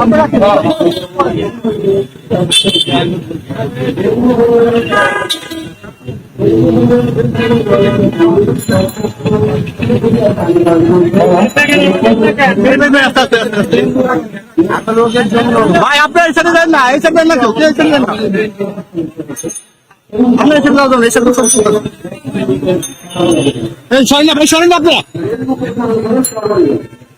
আপনারা ভাই, আপনার এই সাইডে যান না, এই সাইডে না কেউ, এই সাইডে না। আপনার এই সাইডে যান এই সাইডে সব এই সরেন আপনি সরেন না আপনারা।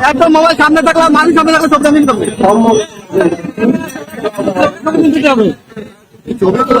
একদম মোবাইল সামনে থাকলে মানুষ সামনে থাকলে সব জামিন হবে। ছবি তো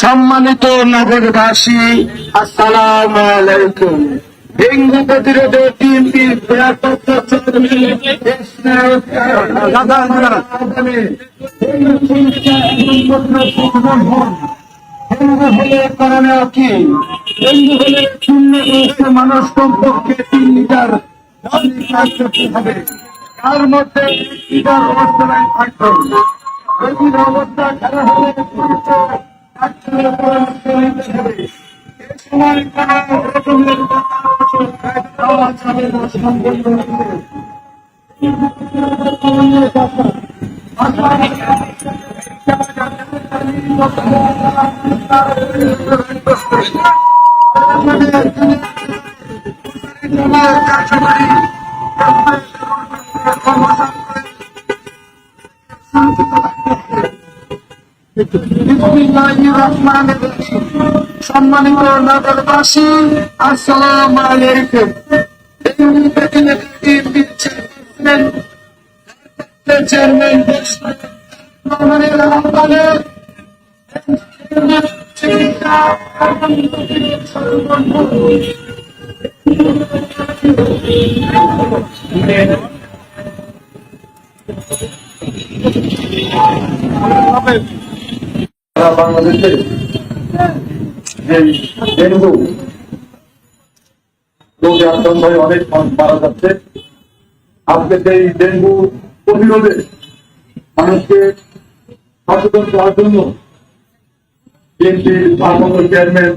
সম্মানিত নগরবাসী, আসসালাম আলাইকুম। ডেঙ্গু প্রতিরোধে দাদা ডেঙ্গু হলে করণীয় কি ডেঙ্গু হলে শূন্য মানুষ কমপক্ষে তিন লিটার হবে। তার মধ্যে লিটার থাকবে। রোগীর অবস্থা খারাপ হলে দ্রুত ডাক্তারের সম্মানিত নগরবাসী আসসালাম আলাইকুম চেয়ারম্যান আহ্বানে সারা বাংলাদেশে ডেঙ্গু রোগে আক্রান্ত হয়ে অনেক মানুষ মারা যাচ্ছে। আজকে ডেঙ্গু প্রতিরোধে মানুষকে সচেতন করার জন্য বিএনপির ভারপ্রাপ্ত চেয়ারম্যান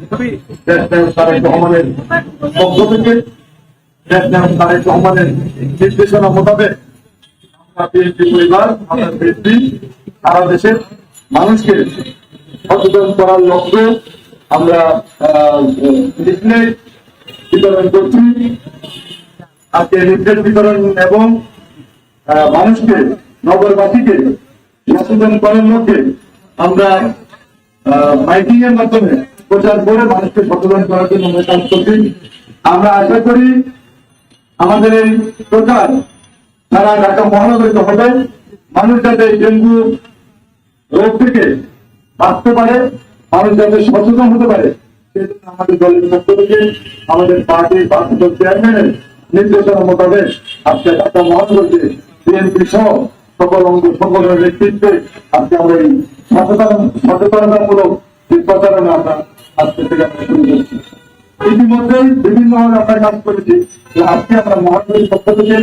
ন্যাশনাল তারেক রহমানের পক্ষ থেকে প্রেসিডেন্ট তারেক রহমানের নির্দেশনা মোতাবেক আমরা বিএনপি পরিবার, আমরা বিএনপি, সারা দেশের মানুষকে সচেতন করার লক্ষ্যে আমরা বিতরণ করছি। আজকে লিফলেট বিতরণ এবং মানুষকে, নগরবাসীকে সচেতন করার লক্ষ্যে আমরা মাইকিং এর মাধ্যমে প্রচার করে মানুষকে সচেতন করার জন্য আমরা কাজ করছি। আমরা আশা করি আমাদের এই প্রচার সারা ঢাকা মহানগরীতে হবে মানুষ যাতে ডেঙ্গু রোগ থেকে বাঁচতে পারে, মানুষ যাতে সচেতন হতে পারে সেজন্য আমাদের দলের পক্ষ থেকে আমাদের পার্টির ভারপ্রাপ্ত চেয়ারম্যানের নির্দেশনা মোতাবেক আজকে ঢাকা মহানগরীতে বিএনপি সহ সকল অঙ্গ সকলের নেতৃত্বে আজকে আমরা এই সচেতন, সচেতনতামূলক যে প্রচারণা আমরা আজকে থেকে আমরা শুরু করছি। ইতিমধ্যেই বিভিন্ন আমরা কাজ করেছি যে আজকে আমরা মহানগরীর পক্ষ থেকে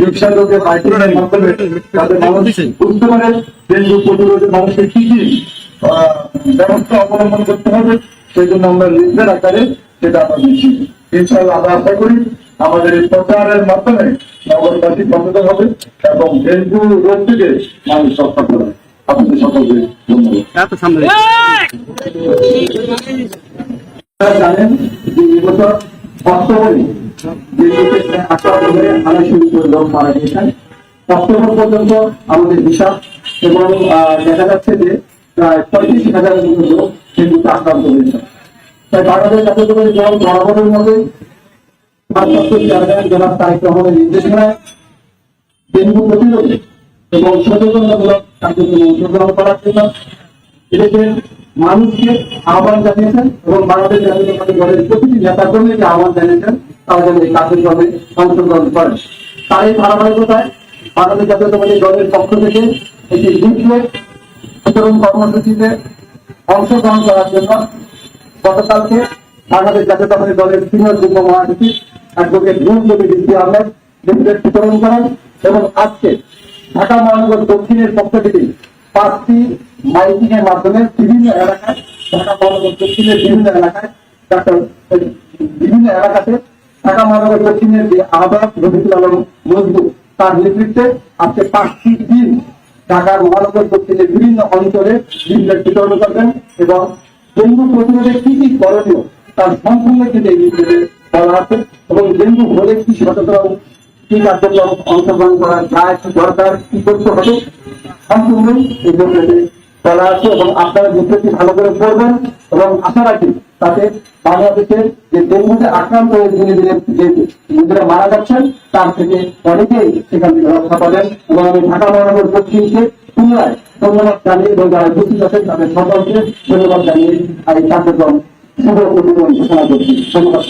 রিক্সা লোকে মাইক্রোনের মাধ্যমে তাদের মানুষ বুঝতে পারে ডেঙ্গু প্রতিরোধে মানুষকে কি কি ব্যবস্থা অবলম্বন করতে হবে। সেই জন্য আমরা লিখবেন আকারে সেটা আমরা দিচ্ছি ইনশাল্লাহ আমরা আশা করি আমাদের এই প্রচারের মাধ্যমে নগরবাসী সচেতন হবে এবং ডেঙ্গু রোগ থেকে মানুষ রক্ষা করবে আপনাদের সকলকে ধন্যবাদ। জানেন যে এবছর অক্টোবরে লোক মারা গিয়েছেন অক্টোবর পর্যন্ত আমাদের হিসাব এবং দেখা যাচ্ছে যে প্রায় পঁয়ত্রিশ কিন্তু আক্রান্ত হয়েছে। তাই বাংলাদেশ বরাবরের মধ্যে চেয়ারম্যান নির্দেশনায় ডেঙ্গু প্রতিরোধে এবং সচেতনতামূলক অংশগ্রহণ করার জন্য মানুষকে আহ্বান জানিয়েছেন এবং বাংলাদেশ জাতীয়তাবাদী দলের প্রতিটি নেতাকর্মীকে আহ্বান জানিয়েছেন তারা যেন এই কার্যক্রমে অংশগ্রহণ করেন। তার এই ধারাবাহিকতায় বাংলাদেশ জাতীয়তাবাদী দলের পক্ষ থেকে একটি লিফলেট বিতরণ কর্মসূচিতে অংশগ্রহণ করার জন্য গতকালকে বাংলাদেশ জাতীয়তাবাদী দলের সিনিয়র যুগ্ম মহাসচিব অ্যাডভোকেট গুরুদেবী বৃদ্ধি আহমেদ লিফলেট বিতরণ করেন এবং আজকে ঢাকা মহানগর দক্ষিণের পক্ষ থেকে পাঁচটি মাইকিং এর মাধ্যমে বিভিন্ন এলাকায়, ঢাকা মহানগর দক্ষিণের বিভিন্ন এলাকায় বিভিন্ন এলাকাতে ঢাকা মহানগর দক্ষিণের যে আহ্বায়ক রফিকুল আলম মজদুর তার নেতৃত্বে আজকে পাঁচটি ঢাকার মহানগর দক্ষিণের বিভিন্ন অঞ্চলে লিফলেট বিতরণ করবেন এবং ডেঙ্গু প্রতিরোধে কি কি করণীয় তার সম্পূর্ণ কিন্তু এই লিফলেটে বলা আছে এবং ডেঙ্গু হলে কি সচেতন, কি কার্যক্রম অংশগ্রহণ করা যায়, কি দরকার, কি করতে হবে সম্পূর্ণই এই লিফলেটে বলা আছে এবং আপনারা লিফলেটটি ভালো করে পড়বেন এবং আশা রাখি তাতে বাংলাদেশের যে ডেঙ্গুতে আক্রান্ত হয়ে ধীরে দিনে যে নিজেরা মারা যাচ্ছেন, তার থেকে অনেকেই সেখান থেকে রক্ষা পাবেন এবং আমি ঢাকা মহানগর দক্ষিণকে পুনরায় ধন্যবাদ জানিয়ে এবং যারা উপস্থিত আছেন তাদের সকলকে ধন্যবাদ জানিয়ে এই কার্যক্রম শুভ ঘোষণা করছি ধন্যবাদ।